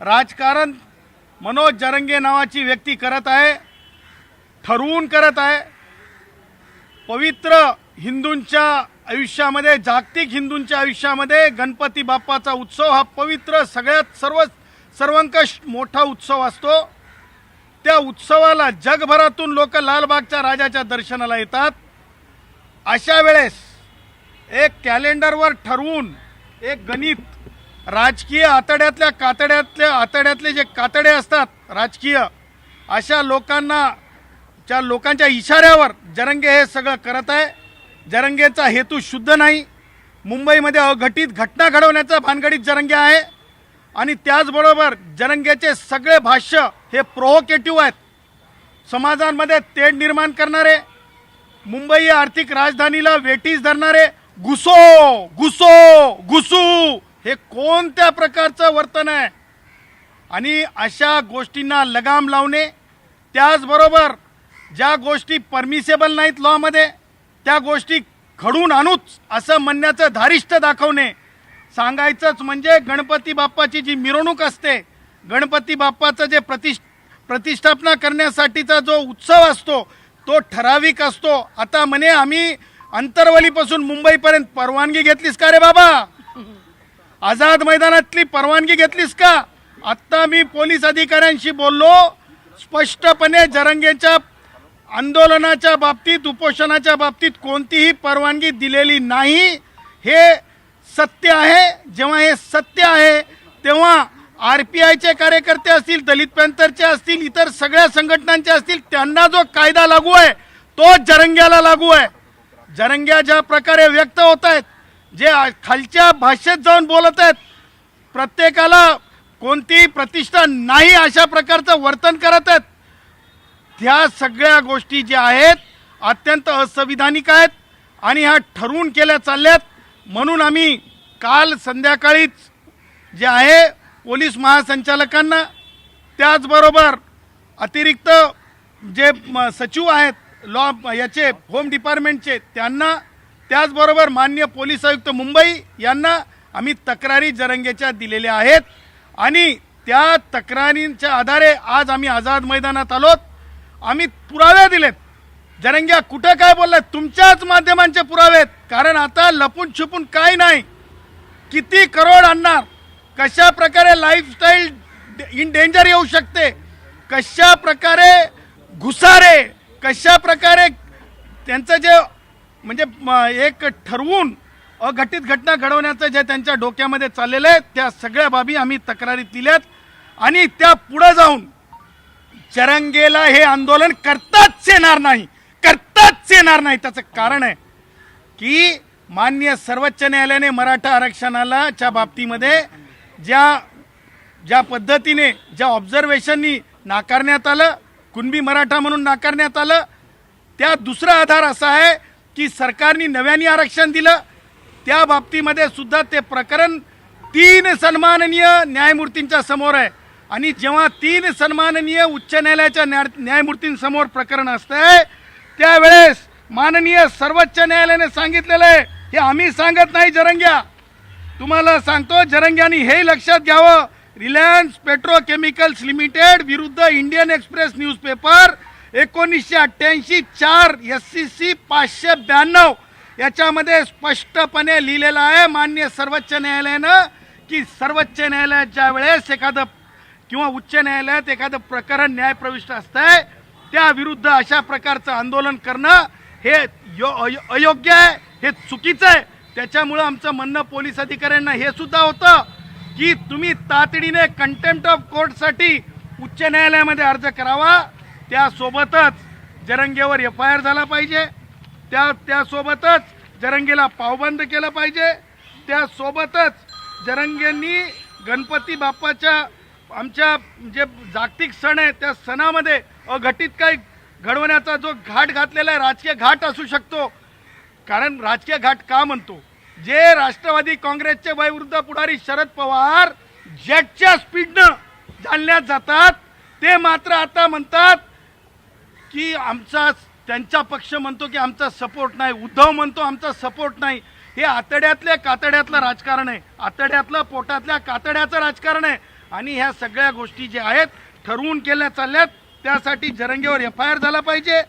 राजकारण मनोज जरंगे नावाची व्यक्ती करत आहे ठरवून करत आहे. पवित्र हिंदूंच्या आयुष्यामध्ये जागतिक हिंदूंच्या आयुष्यामध्ये गणपती बाप्पाचा उत्सव हा पवित्र सगळ्यात सर्व सर्वंकष मोठा उत्सव असतो. त्या उत्सवाला जगभरातून लोक लालबागच्या राजाच्या दर्शनाला येतात. अशा वेळेस एक कॅलेंडरवर ठरवून एक गणित राजकीय आतड्यातल्या कातड्यातल्या आतड्यातले जे कातडे असतात राजकीय अशा लोकांना च्या लोकांच्या इशाऱ्यावर जरंगे हे सगळं करत आहे. जरंगेचा हेतू शुद्ध नाही. मुंबईमध्ये अघटित घटना घडवण्याचा भानगडीत जरंगे आहे. आणि त्याचबरोबर जरंगेचे सगळे भाष्य हे प्रोव्होकेटिव्ह आहेत. समाजांमध्ये तेढ निर्माण करणारे मुंबई आर्थिक राजधानीला वेटीस धरणारे घुसो घुसो घुसू. हे कोणत्या प्रकारचं वर्तन आहे? आणि अशा गोष्टींना लगाम लावणे त्याचबरोबर ज्या गोष्टी परमिसेबल नाहीत लॉमध्ये त्या गोष्टी घडून आणूच असं म्हणण्याचं धारिष्ट दाखवणे. सांगायचंच म्हणजे गणपती बाप्पाची जी मिरवणूक असते गणपती बाप्पाचं जे प्रतिष्ठ प्रतिष्ठापना करण्यासाठीचा जो उत्सव असतो तो ठराविक असतो. आता म्हणे आम्ही अंतरवलीपासून मुंबईपर्यंत परवानगी घेतलीस का रे बाबा? आझाद मैदानातली परवानगी घेतलीस का? आत्ता मी पोलीस अधिकाऱ्यांशी बोललो. स्पष्टपणे जरंगेच्या आंदोलनाच्या बाबतीत उपोषणाच्या बाबतीत कोणतीही परवानगी दिलेली नाही. हे सत्य आहे. जेव्हा हे सत्य आहे तेव्हा आर पी आयचे कार्यकर्ते असतील दलित पॅंथरचे असतील इतर सगळ्या संघटनांचे असतील त्यांना जो कायदा लागू आहे तो जरंग्याला लागू आहे. जरंग्या ज्या प्रकारे व्यक्त होत आहेत जे खालच्या भाषेत जाऊन बोलत आहेत प्रत्येकाला कोणतीही प्रतिष्ठा नाही अशा प्रकारचं वर्तन करत आहेत. त्या सगळ्या गोष्टी ज्या आहेत अत्यंत असंविधानिक आहेत आणि ह्या ठरवून केल्या चालल्यात. म्हणून आम्ही काल संध्याकाळीच जे आहे पोलीस महासंचालकांना त्याचबरोबर अतिरिक्त जे म- सचिव आहेत लॉ याचे होम डिपार्टमेंटचे त्यांना त्याचबरोबर मान्य पोलीस आयुक्त मुंबई यांना आम्ही तक्रारी जरंगेच्या दिलेल्या आहेत. आणि त्या तक्रारींच्या आधारे आज आम्ही आझाद मैदानात आलोत. आम्ही पुरावे दिलेत. जरंग्या कुठं काय बोललाय तुमच्याच माध्यमांचे पुरावे आहेत. कारण आता लपून छुपून काय नाही? किती करोड आणणार? कशा प्रकारे लाईफस्टाईल इन डेंजर येऊ शकते? कशा प्रकारे घुसारे? कशा प्रकारे त्यांचं जे म्हणजे एक ठरवून अघटित घटना घडवण्याचं जे त्यांच्या डोक्यामध्ये चाललेलं आहे त्या सगळ्या बाबी आम्ही तक्रारीत दिल्यात. आणि त्या पुढे जाऊन चरंगेला हे आंदोलन करताच येणार नाही करताच येणार नाही. त्याचं कारण आहे की मान्य सर्वोच्च न्यायालयाने मराठा आरक्षणाला च्या बाबतीमध्ये ज्या ज्या पद्धतीने ज्या ऑब्झर्वेशननी नाकारण्यात आलं कुणबी मराठा म्हणून नाकारण्यात आलं त्या दुसरा आधार असा आहे की सरकारने नव्याने आरक्षण दिलं त्या बाबतीमध्ये सुद्धा ते प्रकरण तीन सन्माननीय न्यायमूर्तींच्या समोर आहे. आणि जेव्हा तीन सन्माननीय उच्च न्यायालयाच्या न्या न्यायमूर्तींसमोर प्रकरण असतंय त्यावेळेस माननीय सर्वोच्च न्यायालयाने सांगितलेलं आहे हे आम्ही सांगत नाही जरंग्या. तुम्हाला सांगतो जरंग्यानी हे लक्षात घ्यावं. रिलायन्स पेट्रोकेमिकल्स लिमिटेड विरुद्ध इंडियन एक्सप्रेस न्यूजपेपर एकोणीसशे अठ्ठ्याऐंशी चार एस सी सी पाचशे ब्याण्णव याच्यामध्ये स्पष्टपणे लिहिलेलं आहे मान्य सर्वोच्च न्यायालयानं की सर्वोच्च न्यायालयाच्या वेळेस एखादं किंवा उच्च न्यायालयात एखादं प्रकरण न्यायप्रविष्ट असतंय त्या विरुद्ध अशा प्रकारचं आंदोलन करणं हे यो- अयो- अयोग्य आहे हे चुकीचं आहे. त्याच्यामुळं आमचं म्हणणं पोलीस अधिकाऱ्यांना हे सुद्धा होतं की तुम्ही तातडीने कंटेम्प्ट ऑफ कोर्टसाठी उच्च न्यायालयामध्ये अर्ज करावा. त्यासोबतच जरंगेवर एफ आय आर झाला पाहिजे. त्या त्यासोबतच जरंगेला पावबंद केलं पाहिजे. त्यासोबतच जरंगेंनी गणपती बाप्पाच्या आमच्या जे जागतिक सण आहे त्या सणामध्ये अघटित काही घडवण्याचा जो घाट घातलेला आहे राजकीय घाट असू शकतो. कारण राजकीय घाट का म्हणतो? जे राष्ट्रवादी काँग्रेसचे वयवृद्ध पुढारी शरद पवार जेटच्या स्पीडनं जालन्यात जातात ते मात्र आता म्हणतात की आमचा त्यांचा पक्ष म्हणतो की आमचा सपोर्ट नाही उद्धव म्हणतो आमचा सपोर्ट नाही. हे आतड्यातल्या कातड्यातलं राजकारण आहे. आतड्यातलं पोटातल्या कातड्याचं राजकारण आहे. आणि ह्या सगळ्या गोष्टी ज्या आहेत ठरवून केल्या चालल्यात त्यासाठी जरंगेवर एफ आय आर झाला पाहिजे.